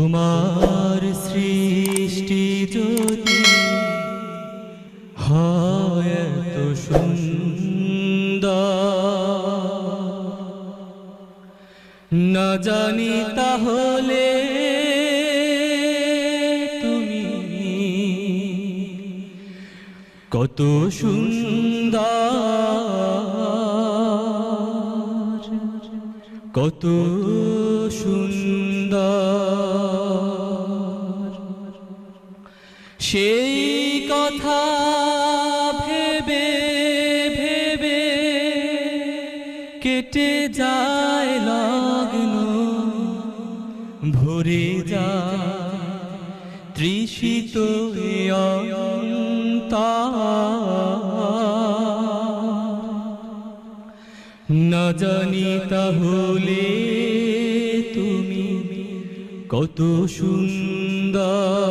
তোমার সৃষ্টি যদি হয় এত না জানি তাহলে তুমি কত সুন্দর কত সুন্দর। সেই কথা ভেবে ভেবে কেটে যায় লগ্ন, ভরে যায় তৃষিত এ অন্তর। না জানি তাহলে তুমি কত সুন্দর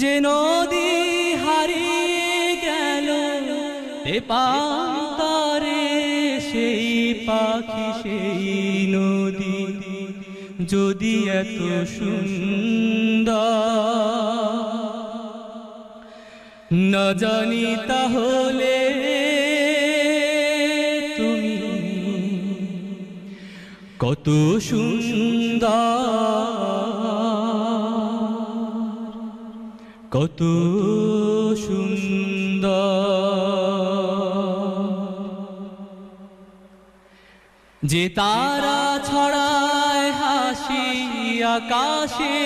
যে নদী হারিয়ে গেল পান্তরে সেই পাখি, সেই নদী যদি এত সুন্দর। না জানি তাহলে তুমি কত সুন্দর। কত সুন্দর। যে তারা ছড়ায় হাসি আকাশে,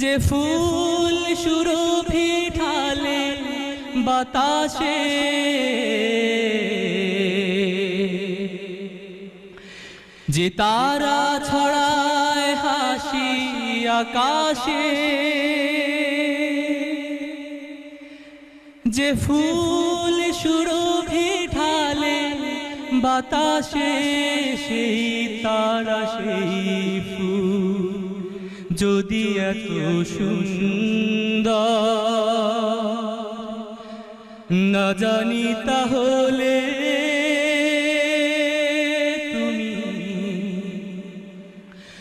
যে ফুল সুরভি ঢালে বাতাসে, যে তারা ছড়ায় হাসি আকাশে। যে ফুল সুরভি ঢালে বাতাসে, সেই তারা, সেই ফুল যদি এত সুন্দর। না জানি তাহলে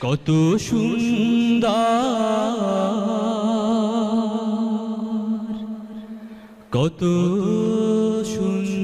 কত সুন্দর কত সুন্দর।